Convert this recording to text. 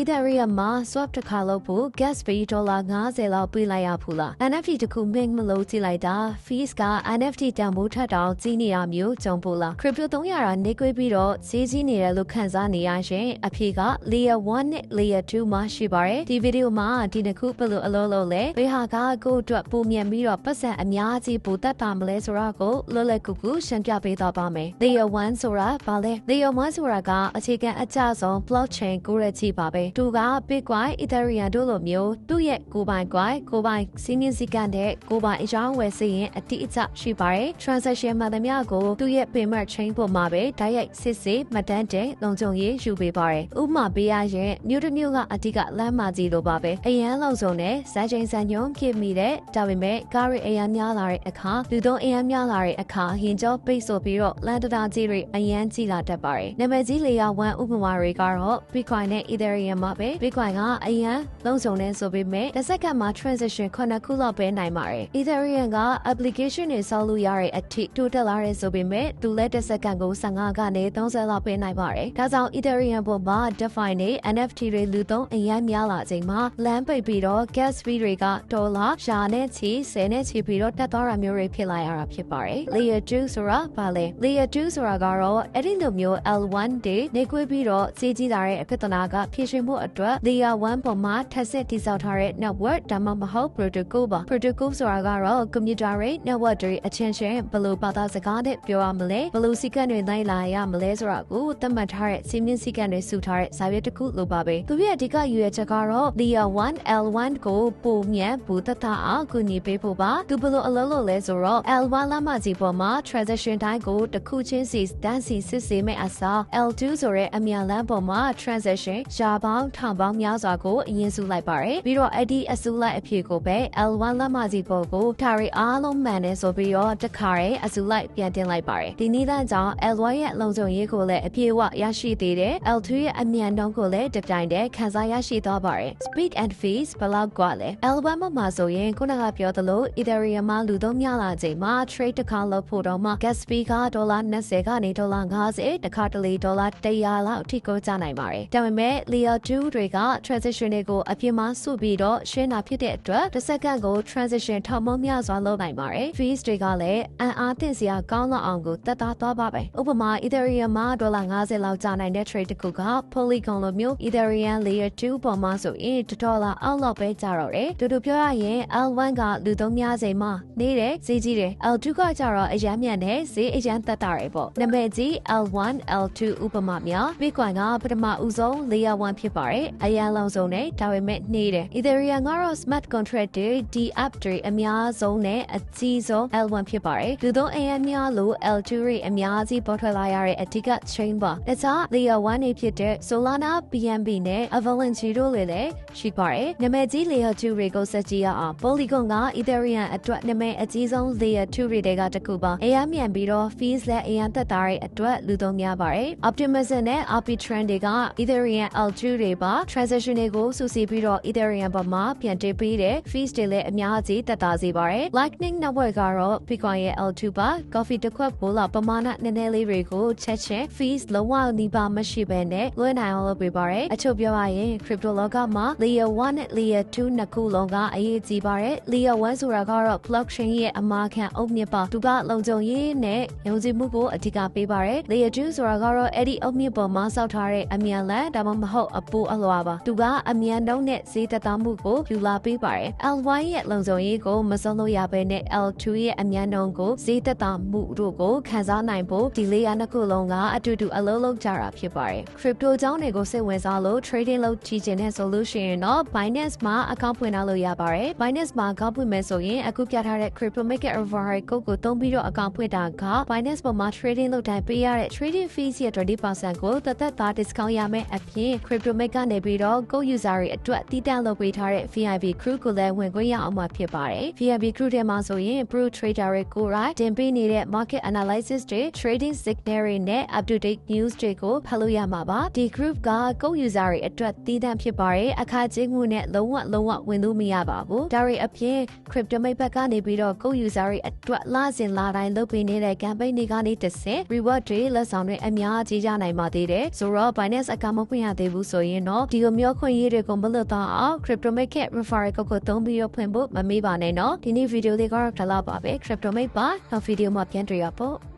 Ethereum မှာ swap တစ်ခါလုပ်ဖို့ gas fee ဒေါ်လာ90လောက်ပေးလိုက်ရဖူးလား NFT တစ်ခု mint မလို့ကြည့်လိုက်တာ fees က NFT တန်ဖိုးထက်တောင်ကြီးနေရမျိုးကြုံဖို့လား crypto 300ရာနေကွေးပြီးတော့ဈေးကြီးနေတယ်လို့ခန်းစားနေရရှင်အဖြေက layer 1နဲ့ layer 2မှာရှိပါတယ်ဒီဗီဒီယိုမှာဒီနှစ်ခုဘယ်လိုအလုပ်လုပ်လဲဘယ်ဟာကကိုယ့်အတွက်ပုံမြန်ပြီးတော့ပတ်စံအများကြီးပိုတက်တာမလဲဆိုတော့ကိုလွတ်လပ်ကူကူရှင်းပြပေးတော့ပါမယ် layer 1ဆိုတာဘာလဲ layer 1ဆိုတာကအခြေခံအကျဆုံး blockchain ကိုရချီပါပဲသူက Bitcoin Ethereum တို့လိုမျိုးသူ့ရဲ့ကိုယ်ပိုင် coin ကိုယ်ပိုင်စီးမြင့်စည်းကမ်းတဲ့ကိုယ်ပိုင်အကြောင်းဝယ်စီရင်အတိအကျရှိပါတယ် transaction မှန်သမျှကိုသူ့ရဲ့ payment chain ပေါ်မှာပဲတိုက်ရိုက်စစ်ဆေးမှတ်တမ်းတင်လုံခြုံရေးယူပေးပါတယ်ဥပမာပေးရရင်မြို့တစ်မြို့ကအတိကလမ်းမကြီးလိုပါပဲအရန်လုံစုံနဲ့ဇာချိန်ဇာညုံဖြစ်မိတဲ့ဒါပေမဲ့ကားရီအရန်များလာတဲ့အခါလူသုံးအရန်များလာတဲ့အခါဟင်ကျော်ပိတ်ဆို့ပြီးတော့လန်တတာကြီးတွေအရန်ကြီးလာတတ်ပါတယ်နာမည်ကြီးလေယာဝမ်ဥပမာတွေကတော့ Bitcoin နဲ့ Ethereum မှာပဲ Bitcoin ကအရန်လုံစုံနေဆိုပေမဲ့တစ်စက္ကန့်မှာ transaction ခုနှစ်ခုလောက်ပဲနိုင်ပါတယ် Ethereum က application တွေဆောက်လို့ရတဲ့အထိတိုးတက်လာတဲ့ဆိုပေမဲ့သူလည်းတစ်စက္ကန့်ကို15ကနေ30လောက်ပဲနိုင်ပါတယ်ဒါကြောင့် Ethereum ပေါ်မှာ DeFi နဲ့ NFT တွေလူသုံးအရန်များလာချိန်မှာလမ်းပိတ်ပြီးတော့ gas fee တွေကဒေါ်လာရှာနဲ့ချီ10နဲ့ချီပြီးတော့တက်သွားတာမျိုးတွေဖြစ်လာရတာဖြစ်ပါတယ် Layer 2ဆိုတာဘာလဲ Layer 2ဆိုတာကတော့အဲ့ဒီလိုမျိုး L1 တွေနေခွေးပြီးတော့စီးကြီးလာတဲ့အဖြစ်တနာကဖြည့်ရှင်မှုအတွက် Layer 1ပေါ်မှာထပ်ဆင့်တည်ဆောက်ထားတဲ့ network ဒါမှမဟုတ် protocol ပါ protocol ဆိုတာကတော့ computer တွေ network တွေအချင်းချင်းဘယ်လိုဘာသာစကားနဲ့ပြောရမလဲဘယ်လိုစီကံတွေလိုက်လာရမလဲဆိုတာကိုသတ်မှတ်ထားတဲ့စီမင်းစီကံတွေစုထားတဲ့စာရွက်တစ်ခုလိုပါပဲသူရဲ့အဓိကရွေချက်ကတော့ Layer 1 L1 ကိုပုံမြန်ဘူတတအောင်ကူညီပေးဖို့ပါသူဘယ်လိုအလုပ်လုပ်လဲဆိုတော့ L1 လမ်းမကြီးပေါ်မှာ transaction တိုင်းကိုတစ်ခုချင်းစီတန်းစီစစ်ဆေးမဲ့အစား L2 ဆိုတဲ့အမြန်လမ်းပေါ်မှာ transaction ရာပေင်းထောင်ပေါင်းများစွာကိုအရင်စုလိုက်ပါတယ်ပြီးတော့အဲ့ဒီအစုလိုက်အဖြစ်ကိုပဲ L1 လမ်းမကြီးပေါ်ကိုဒါရီအားလုံးမှန်တယ်ဆိုပြီးတော့တခါရဲအစုလိုက်ပြန်တင်လိုက်ပါတယ်ဒီနည်းလမ်းကြောင့် L1 ရဲ့လုံခြုံရေးကိုလည်းအပြည့်အဝရရှိသေးတယ် L2 ရဲ့အမြန်နှုန်းကိုလည်းတပြိုင်တည်းခံစားရရှိသွားပါတယ် speed and fees ဘယ်လောက်กว่าလဲ L1 မှာဆိုရင်ခုနကပြောသလို Ethereum မှာလူသုံးများလာချိန်မှာ trade တစ်ခါလုပ်ဖို့တော့မှ gas fee ကဒေါ်လာ20ကနေဒေါ်လာ50တခါတလေဒေါ်လာ100လောက်အထိကိုကျနိုင်ပါတယ်ဒါပေမဲ့ layer 2တွေက transaction တွေကိုအပြင်မှာစုပြီးတော့ရှင်းတာဖြစ်တဲ့အတွက်တစ်စက္ကန့်ကို transaction ထောင်ပေါင်းများစွာလုပ်နိုင်ပါတယ် fees တွေကလည်းအံအားသင့်စရာကောင်းလောက်အောင်ကိုတက်သားသွားပါပဲဥပမာ Ethereum မှာဒေါ်လာ50လောက်ကျနိုင်တဲ့ trade တစ်ခုက Polygon လိုမျိုး Ethereum layer 2ပေါ်မှာဆိုရင်ဒေါ်လာအောက်လောက်ပဲကျတော့တယ်တူတူပြောရရင် L1 ကလူသုံးများချိန်မှာနေတယ်ဈေးကြီးတယ် L2 ကကျတော့အရန်မြန်တယ်ဈေးအရန်တက်တာရယ်ပေါ့နာမည်ကြီး L1 L2 ဥပမာများ Bitcoin ကပထမဦးဆုံး layer 1ဖြစ်ပါတယ်။အရန်လောင်ဆုံးနဲ့ဒါပေမဲ့နှေးတယ်။ Ethereum ကတော့ smart contract တွေ ဒီ app တွေအများဆုံးနဲ့အကြီးဆုံး L1 ဖြစ်ပါတယ်။လူသုံး AM များလို့ L2 တွေအများကြီးပေါ်ထွက်လာရတဲ့အဓိက chain ပါ။တခြား layer 1တွေဖြစ်တဲ့ Solana, BNB နဲ့ Avalanche တို့လည်းရှိပါတယ်။နာမည်ကြီး layer 2တွေကိုစက်ကြည့်ရအောင် Polygon က Ethereum အတွက်နာမည်အကြီးဆုံး layer 2တွေကတစ်ခုပါ။အရန်မြန်ပြီးတော့ fees လက်အရန်သက်သာတဲ့အတွက်လူသုံးများပါတယ်။ Optimism နဲ့ Arbitrum တွေက Ethereum L2 တွေပါ transaction တွေကိုစုစည်းပြီးတော့ Ethereum ပေါ်မှာပြန်တင်ပေးတဲ့ fees တွေလည်းအများကြီးသက်သာစေပါတယ် Lightning Network ကတော့ Bitcoin ရဲ့ L2 ပါ Coffee တစ်ခွက်ပိုလာပမာဏနည်းနည်းလေးတွေကိုချက်ချင်း fees လုံးဝနီးပါမရှိဘဲနဲ့လွှဲနိုင်အောင်လုပ်ပေးပါတယ်အချုပ်ပြောရရင် crypto လောကမှာ layer 1နဲ့ layer 2နှစ်ခုလုံးကအရေးကြီးပါတယ် layer 1ဆိုတာကတော့ blockchain ရဲ့အမာခံအုပ်မြစ်ပါသူကလုံခြုံရေးနဲ့ယုံကြည်မှုကိုအဓိကပေးပါတယ် layer 2ဆိုတာကတော့အဲ့ဒီအုပ်မြစ်ပေါ်မှာစောက်ထားတဲ့အမြန်လန်ဒါမှမဟုတ်အပူအလွာပါသူကအမြန်နှုန်းနဲ့ဈေးသက်သာမှုကိုယူလာပေးပါတယ် L1 ရဲ့လုံခြုံရေးကိုမစွန့်လို့ရဘဲနဲ့ L2 ရဲ့အမြန်နှုန်းကိုဈေးသက်သာမှုတို့ကိုခံစားနိုင်ဖို့ဒီ layer နှစ်ခုလုံးကအတူတူအလုံးလုံးကြတာဖြစ်ပါတယ် crypto ကြောင်းတွေကိုစိတ်ဝင်စားလို့ trading လုပ်ကြည့်ချင်တဲ့ဆိုလို့ရှိရင်တော့ Binance မှာ account ဖွင့်ထားလို့ရပါတယ် Binance မှာ account ဖွင့်မယ်ဆိုရင်အခုပြထားတဲ့ crypto maker override code ကိုသုံးပြီးတော့ account ဖွင့်တာက Binance ပေါ်မှာ trading လုပ်တိုင်းပေးရတဲ့ trading fees ရဲ့20%ကိုတသက်သား discount ရမယ်အပြင် crypto maker ကနေပြီးတော့ go user တွေအတွက်တည်တံ့လုပ်ပေးထားတဲ့ VIP crew ကိုလည်းဝင်ခွင့်ရအောင်မှာဖြစ်ပါတယ် VIP crew ထဲမှာဆိုရင် pro trader တွေကိုယ်တိုင်တင်ပေးနေတဲ့ market analysis တွေ trading signal တွေနဲ့ up to date news တွေကိုဖတ်လို့ရမှာပါဒီ group က go user တွေအတွက်တည်တံ့ဖြစ်ပါတယ်အခါကျင်းမှုနဲ့လုံးဝလုံးဝဝင်လို့မရပါဘူးဒါတွေအပြင် crypto မိတ်ဘက်ကနေပြီးတော့ go user တွေအတွက်လာစဉ်လာတိုင်းလုပ်ပေးနေတဲ့ campaign တွေကနေတစ်ဆင့် reward တွေလက်ဆောင်တွေအများကြီးရနိုင်ပါသေးတယ်ဆိုတော့ Binance account မဖွင့်ရသေးဘူးဆိုဆိုရင်တော့ဒီလိုမျိုးခွင့်ရေးတွေကိုမလွတ်တော့အောင် CryptoMate ရဲ့ referral code ကိုသုံးပြီးတော့ဖွင့်ဖို့မမေ့ပါနဲ့နော်ဒီနေ့ဗီဒီယိုလေးကတော့ဒါလောက်ပါပဲ CryptoMate ပါနောက်ဗီဒီယိုမှာပြန်တွေ့ရပေါ့